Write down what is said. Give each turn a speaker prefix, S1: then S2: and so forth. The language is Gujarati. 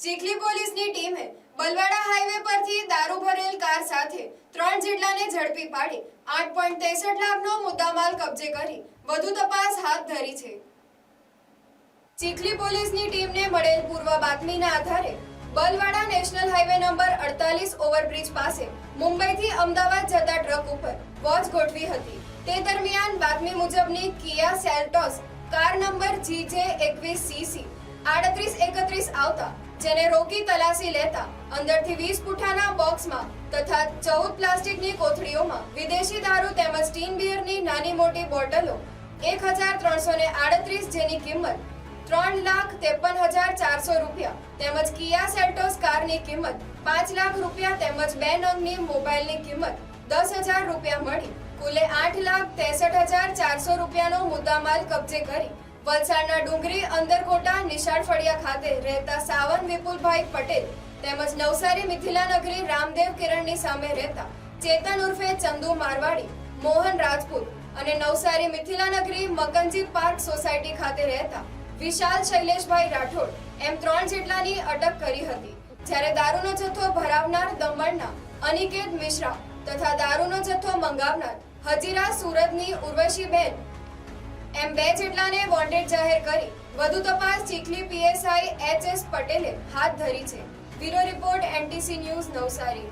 S1: ચીખલી પોલીસની ટીમે બલવાડા હાઈવે પરથી દારૂ ભરેલ કાર સાથે ત્રણ જેટલાને ઝડપી પાડી, આઠ પોઈન્ટ ત્રેસઠ લાખનો મુદ્દામાલ કબજે કરી, વધુ તપાસ હાથ ધરી છે. ચીખલી પોલીસની ટીમને મળેલ પૂર્વ બાતમીના આધારે બલવાડા નેશનલ હાઈવે નંબર અડતાલીસ ઓવરબ્રિજ પાસે મુંબઈથી અમદાવાદ જતા ટ્રક ઉપર વોચ ગોઠવી હતી. તે દરમિયાન બાતમી મુજબની Kia Seltos car number G J એકવીસ સીસી આડત્રીસ એકત્રીસ આવતા જેને રોકી તલાશી લેતા અંદરથી વીસ પુઠાના બોક્સમાં તથા ચૌદ પ્લાસ્ટિકની કોથળીઓમાં વિદેશી દારૂ તેમજ સ્ટીન બિયરની નાની મોટી બોટલો એક હજાર ત્રણસો ને આડત્રીસ જેની કિંમત ત્રણ લાખ ત્રેપન હજાર ચારસો રૂપિયા તેમજ કિયા સેલ્ટોસ કારની કિંમત પાંચ લાખ રૂપિયા તેમજ બે નંગની મોબાઈલની કિંમત દસ હજાર રૂપિયા મળી. કુલે આઠ લાખ ત્રેસઠ હજાર ચારસો રૂપિયાનો મુદ્દામાલ કબજે કરી વલસાડના ડુંગરી અંદરકોટા નિશાળ ફળિયા ખાતે રહેતા સાવન વિપુલભાઈ પટેલ તેમજ નવસારી મિથિલાનગરી રામદેવ કિરણની સામે રહેતા ચેતન ઉર્ફે ચંદુ મારવાડી, મોહન રાજપૂત અને નવસારી મિથિલાનગરી મકનજી પાર્ક સોસાયટી ખાતે રહેતા વિશાલ શૈલેષભાઈ રાઠોડ એમ ત્રણ જેટલાની અટક કરી હતી. જ્યારે દારૂનો જથ્થો ભરાવનાર દમણના અનિકેત મિશ્રા તથા દારૂનો જથ્થો મંગાવનાર હજીરા સુરતની ઉર્વશીબેન એમ બે જેટલાને વોન્ટેડ જાહેર કરી વધુ તપાસ ચીખલી પીએસઆઈ એચ એસ પટેલે હાથ ધરી છે. Bureau report N T C news Navsari.